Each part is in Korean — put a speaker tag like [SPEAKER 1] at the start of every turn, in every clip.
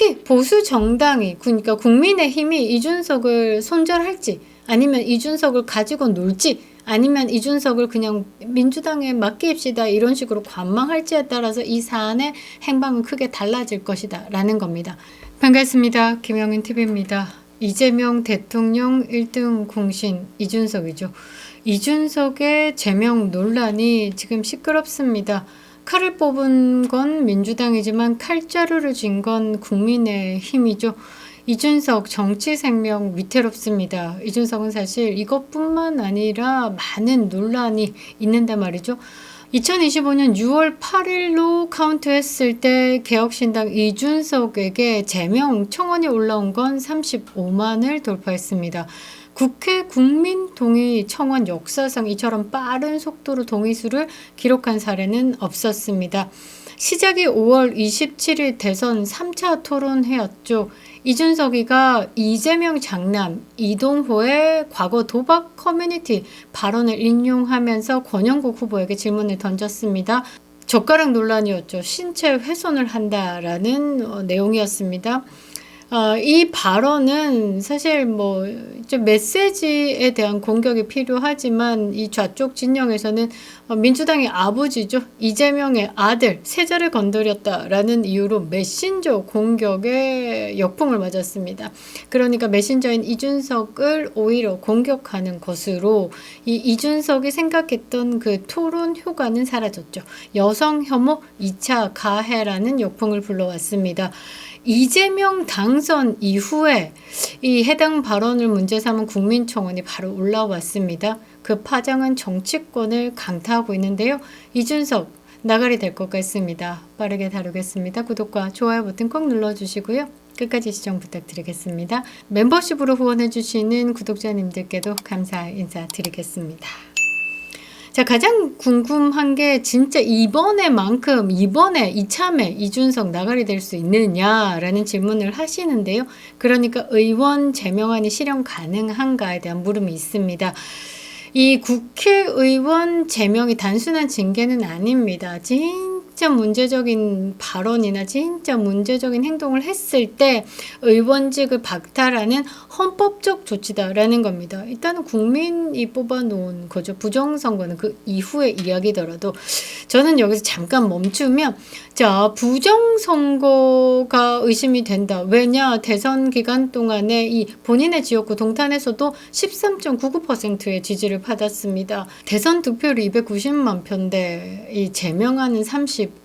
[SPEAKER 1] 특히 보수 정당이 그러니까 국민의힘이 이준석을 손절할지 아니면 이준석을 가지고 놀지 아니면 이준석을 그냥 민주당에 맡깁시다 이런 식으로 관망할지에 따라서 이 사안의 행방은 크게 달라질 것이다 라는 겁니다. 반갑습니다. 김영인 TV입니다. 이재명 대통령 1등 공신 이준석이죠. 이준석의 제명 논란이 지금 시끄럽습니다. 칼을 뽑은 건 민주당이지만 칼자루를 쥔 건 국민의 힘이죠. 이준석 정치 생명 위태롭습니다. 이준석은 사실 이것뿐만 아니라 많은 논란이 있는데 말이죠. 2025년 6월 8일로 카운트했을 때 개혁신당 이준석에게 제명 청원이 올라온 건 35만을 돌파했습니다. 국회 국민 동의 청원 역사상 이처럼 빠른 속도로 동의수를 기록한 사례는 없었습니다. 시작이 5월 27일 대선 3차 토론회였죠. 이준석이가 이재명 장남 이동호의 과거 도박 커뮤니티 발언을 인용하면서 권영국 후보에게 질문을 던졌습니다. 젓가락 논란이었죠. 신체 훼손을 한다라는 어, 내용이었습니다. 어, 이 발언은 사실 뭐좀 메시지에 대한 공격이 필요하지만 이 좌쪽 진영에서는 어, 민주당의 아버지죠 이재명의 아들 세자를 건드렸다라는 이유로 메신저 공격에 역풍을 맞았습니다. 그러니까 메신저인 이준석을 오히려 공격하는 것으로 이 이준석이 생각했던 그 토론 효과는 사라졌죠. 여성 혐오 2차 가해라는 역풍을 불러왔습니다. 이재명 당선 이후에 이 해당 발언을 문제 삼은 국민청원이 바로 올라왔습니다. 그 파장은 정치권을 강타하고 있는데요. 이준석 나가리 될 것 같습니다. 빠르게 다루겠습니다. 구독과 좋아요 버튼 꼭 눌러주시고요. 끝까지 시청 부탁드리겠습니다. 멤버십으로 후원해주시는 구독자님들께도 감사 인사드리겠습니다. 자, 가장 궁금한 게 진짜 이번에만큼 이번에 이참에 이준석 나가리 될 수 있느냐라는 질문을 하시는데요. 그러니까 의원 제명안이 실현 가능한가에 대한 물음이 있습니다. 이 국회의원 제명이 단순한 징계는 아닙니다. 진 짜 문제적인 발언이나 진짜 문제적인 행동을 했을 때 의원직을 박탈하는 헌법적 조치다라는 겁니다. 일단은 국민이 뽑아놓은 거죠. 부정선거는 그 이후의 이야기더라도 저는 여기서 잠깐 멈추면 자 부정선거가 의심이 된다. 왜냐 대선 기간 동안에 이 본인의 지역구 동탄에서도 13.99%의 지지를 받았습니다. 대선 득표율 290만 표인데 이 제명하는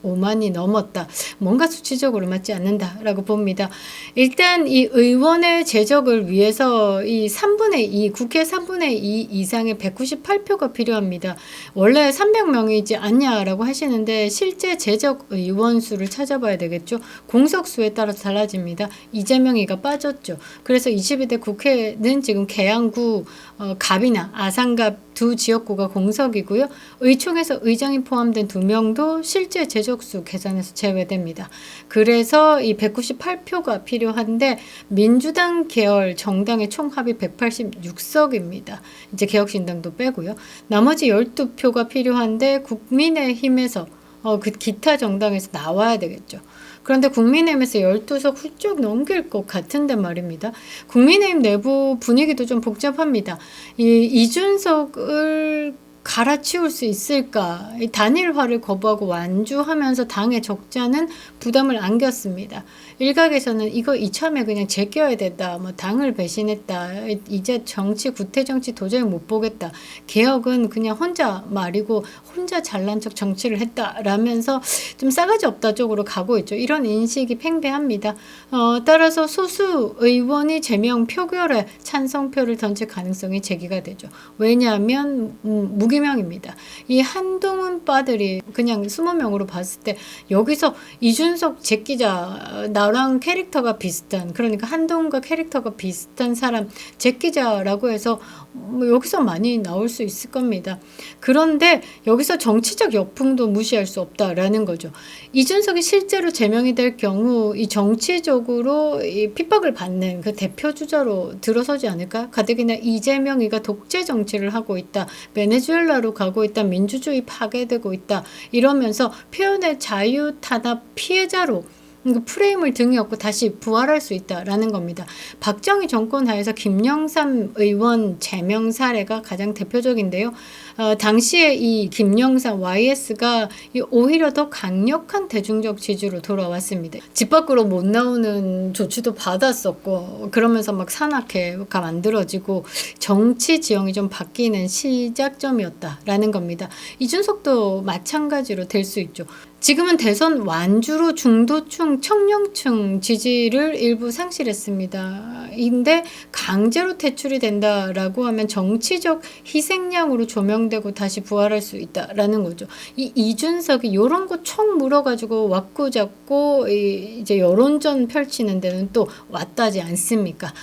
[SPEAKER 1] 35만이 넘었다. 뭔가 수치적으로 맞지 않는다라고 봅니다. 일단 이 의원의 제적을 위해서 이 3분의 2 국회 3분의 2 이상의 198표가 필요합니다. 원래 300명이지 않냐라고 하시는데 실제 제적 의원 수를 찾아봐야 되겠죠. 공석수에 따라서 달라집니다. 이재명이가 빠졌죠. 그래서 22대 국회는 지금 계양구 어, 갑이나 아산갑 두 지역구가 공석이고요. 의총에서 의장이 포함된 두 명도 실제 제적수 계산에서 제외됩니다. 그래서 이 198표가 필요한데 민주당 계열 정당의 총합이 186석입니다. 이제 개혁신당도 빼고요. 나머지 12표가 필요한데 국민의힘에서 어, 그 기타 정당에서 나와야 되겠죠. 그런데 국민의힘에서 12석 훌쩍 넘길 것 같은데 말입니다. 국민의힘 내부 분위기도 좀 복잡합니다. 이 이준석을 갈아치울 수 있을까? 단일화를 거부하고 완주하면서 당의 적자는 부담을 안겼습니다. 일각에서는 이거 이참에 그냥 제껴야 된다. 뭐 당을 배신했다. 이제 정치 구태 정치 도저히 못 보겠다. 개혁은 그냥 혼자 말이고 혼자 잘난 척 정치를 했다라면서 좀 싸가지 없다 쪽으로 가고 있죠. 이런 인식이 팽배합니다. 어, 따라서 소수 의원이 제명 표결에 찬성표를 던질 가능성이 제기가 되죠. 왜냐하면 음, 무기 명입니다. 이 한동훈 빠들이 그냥 20명으로 봤을 때 여기서 이준석 제끼자 나랑 캐릭터가 비슷한 그러니까 한동훈과 캐릭터가 비슷한 사람 제끼자라고 해서 뭐 여기서 많이 나올 수 있을 겁니다. 그런데 여기서 정치적 역풍도 무시할 수 없다라는 거죠. 이준석이 실제로 제명이 될 경우 이 정치적으로 이 핍박을 받는 그 대표 주자로 들어서지 않을까? 가뜩이나 이재명이가 독재 정치를 하고 있다. 베네수엘 라로 가고 있다. 민주주의 파괴되고 있다. 이러면서 표현의 자유 탄압 피해자로 그 프레임을 등에 업고 다시 부활할 수 있다라는 겁니다. 박정희 정권 하에서 김영삼 의원 제명 사례가 가장 대표적인데요. 어, 당시에 이 김영삼 YS가 이 오히려 더 강력한 대중적 지지로 돌아왔습니다. 집 밖으로 못 나오는 조치도 받았었고 그러면서 막 산악회가 만들어지고 정치 지형이 좀 바뀌는 시작점이었다라는 겁니다. 이준석도 마찬가지로 될 수 있죠. 지금은 대선 완주로 중도층, 청년층 지지를 일부 상실했습니다. 인데 강제로 퇴출이 된다라고 하면 정치적 희생양으로 조명 되고 다시 부활할 수 있다라는 거죠. 이 이준석이 이런 거 총 물어가지고 왔고 잡고 이제 여론전 펼치는 데는 또 왔다지 않습니까?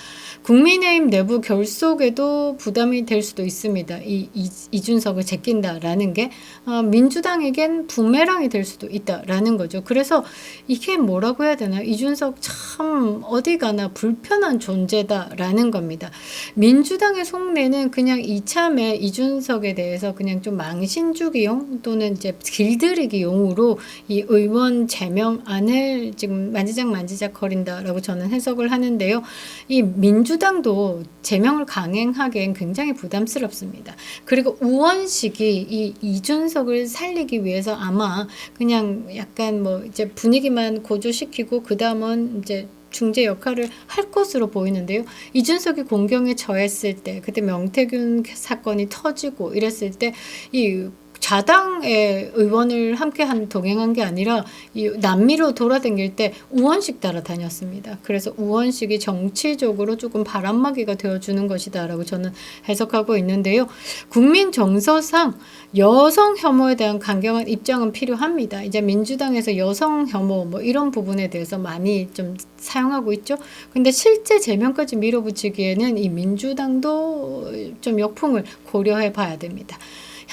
[SPEAKER 1] 국민의힘 내부 결속에도 부담이 될 수도 있습니다. 이, 이 이준석을 제낀다라는 게 어, 민주당에겐 부메랑이 될 수도 있다라는 거죠. 그래서 이게 뭐라고 해야 되나 이준석 참 어디 가나 불편한 존재다라는 겁니다. 민주당의 속내는 그냥 이참에 이준석에 대해서 그냥 좀 망신주기용 또는 이제 길들이기용으로 이 의원 제명안을 지금 만지작 만지작 거린다라고 저는 해석을 하는데요. 이 민주 당도 제명을 강행하기엔 굉장히 부담스럽습니다. 그리고 우원식이 이 이준석을 살리기 위해서 아마 그냥 약간 뭐 이제 분위기만 고조시키고 그 다음은 이제 중재 역할을 할 것으로 보이는데요. 이준석이 공경에 처했을 때, 그때 명태균 사건이 터지고 이랬을 때 이 자당의 의원을 함께 한 동행한 게 아니라 이 남미로 돌아다닐 때 우원식 따라다녔습니다. 그래서 우원식이 정치적으로 조금 바람막이가 되어주는 것이다라고 저는 해석하고 있는데요. 국민 정서상 여성 혐오에 대한 강경한 입장은 필요합니다. 이제 민주당에서 여성 혐오 뭐 이런 부분에 대해서 많이 좀 사용하고 있죠. 근데 실제 제명까지 밀어붙이기에는 이 민주당도 좀 역풍을 고려해 봐야 됩니다.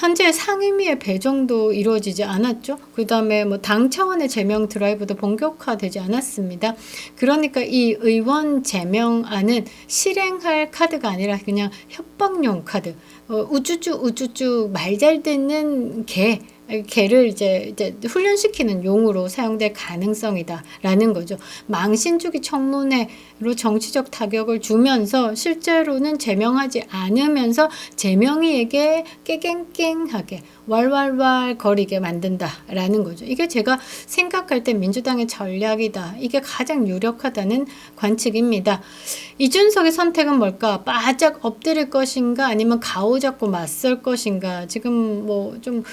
[SPEAKER 1] 현재 상임위의 배정도 이루어지지 않았죠. 그 다음에 뭐 당 차원의 제명 드라이브도 본격화되지 않았습니다. 그러니까 이 의원 제명안은 실행할 카드가 아니라 그냥 협박용 카드. 어, 우쭈쭈 우쭈쭈 말 잘 듣는 개 개를 이제, 이제 훈련시키는 용으로 사용될 가능성이다라는 거죠. 망신주기 청문회로 정치적 타격을 주면서 실제로는 제명하지 않으면서 제명이에게 깨갱깽하게 왈왈왈 거리게 만든다라는 거죠. 이게 제가 생각할 때 민주당의 전략이다. 이게 가장 유력하다는 관측입니다. 이준석의 선택은 뭘까? 바짝 엎드릴 것인가? 아니면 가오잡고 맞설 것인가? 지금 뭐 좀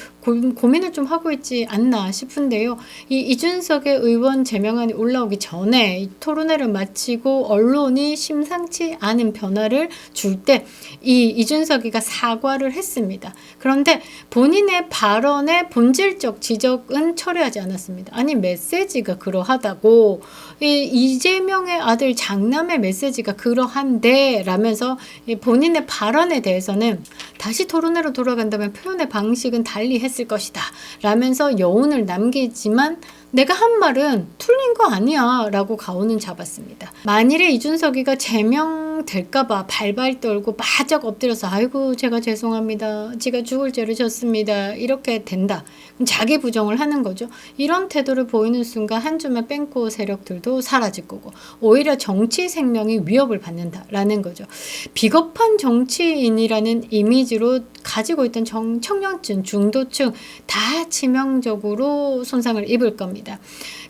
[SPEAKER 1] 고민을 좀 하고 있지 않나 싶은데요. 이 이준석의 의원 제명안이 올라오기 전에 토론회를 마치고 언론이 심상치 않은 변화를 줄 때 이 이준석이가 사과를 했습니다. 그런데 본인 본인의 발언의 본질적 지적은 처리하지 않았습니다. 아니 메시지가 그러하다고 이 이재명의 아들 장남의 메시지가 그러한데 라면서 본인의 발언에 대해서는 다시 토론회로 돌아간다면 표현의 방식은 달리 했을 것이다 라면서 여운을 남기지만 내가 한 말은 틀린 거 아니야 라고 가오는 잡았습니다. 만일에 이준석이가 제명될까봐 발발 떨고 바짝 엎드려서 아이고 제가 죄송합니다. 제가 죽을 죄를 졌습니다. 이렇게 된다. 자기 부정을 하는 거죠. 이런 태도를 보이는 순간 한 줌의 뺑코 세력들도 사라질 거고 오히려 정치 생명이 위협을 받는다라는 거죠. 비겁한 정치인이라는 이미지로 가지고 있던 정, 청년층, 중도층 다 치명적으로 손상을 입을 겁니다.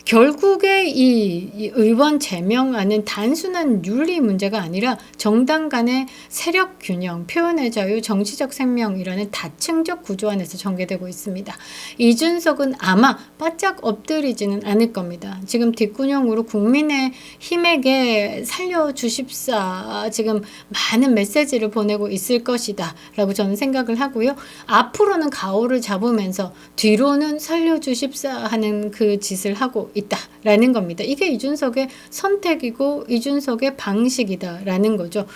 [SPEAKER 1] 결국에 이, 이 의원 제명안은 단순한 윤리 문제가 아니라 정당 간의 세력 균형, 표현의 자유, 정치적 생명이라는 다층적 구조 안에서 전개되고 있습니다. 이준석은 아마 바짝 엎드리지는 않을 겁니다. 지금 뒷구녕으로 국민의 힘에게 살려주십사 지금 많은 메시지를 보내고 있을 것이다 라고 저는 생각을 하고요. 앞으로는 가오를 잡으면서 뒤로는 살려주십사 하는 그 짓을 하고 있다라는 겁니다. 이게 이준석의 선택이고 이준석의 방식이다라는 거죠.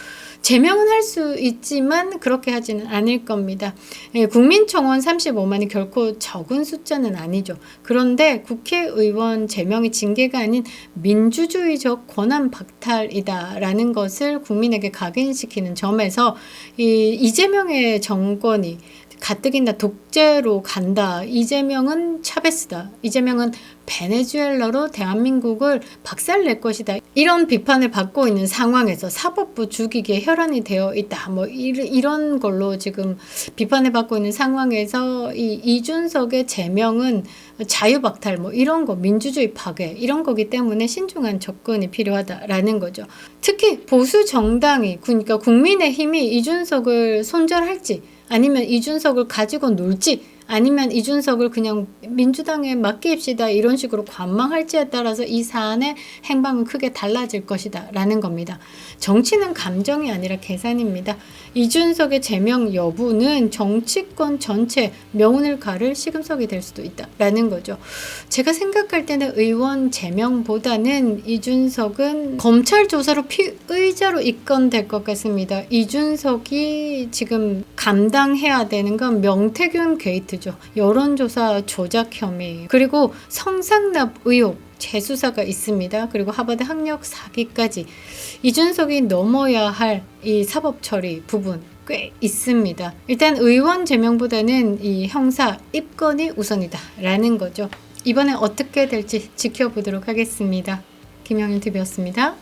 [SPEAKER 1] 제명은 할 수 있지만 그렇게 하지는 않을 겁니다. 예, 국민청원 35만이 결코 적은 숫자는 아니죠. 그런데 국회의원 제명이 징계가 아닌 민주주의적 권한 박탈이다라는 것을 국민에게 각인시키는 점에서 이 이재명의 정권이 가뜩이나 독재로 간다. 이재명은 차베스다. 이재명은 베네수엘라로 대한민국을 박살낼 것이다. 이런 비판을 받고 있는 상황에서 사법부 죽이기에 혈안이 되어 있다. 뭐 이- 이런 걸로 지금 비판을 받고 있는 상황에서 이 이준석의 제명은 자유박탈 뭐 이런 거 민주주의 파괴 이런 거기 때문에 신중한 접근이 필요하다라는 거죠. 특히 보수 정당이 그러니까 국민의 힘이 이준석을 손절할지 아니면 이준석을 가지고 놀지 아니면 이준석을 그냥 민주당에 맡깁시다 이런 식으로 관망할지에 따라서 이 사안의 행방은 크게 달라질 것이다 라는 겁니다. 정치는 감정이 아니라 계산입니다. 이준석의 제명 여부는 정치권 전체 명운을 가를 시금석이 될 수도 있다 라는 거죠. 제가 생각할 때는 의원 제명보다는 이준석은 검찰 조사로 피의자로 입건될 것 같습니다. 이준석이 지금 감당해야 되는 건 명태균 게이 트죠. 여론조사 조작 혐의 그리고 성상납 의혹 재수사가 있습니다. 그리고 하버드 학력 사기까지 이준석이 넘어야 할 이 사법 처리 부분 꽤 있습니다. 일단 의원 제명보다는 이 형사 입건이 우선이다라는 거죠. 이번에 어떻게 될지 지켜보도록 하겠습니다. 김영일 TV였습니다.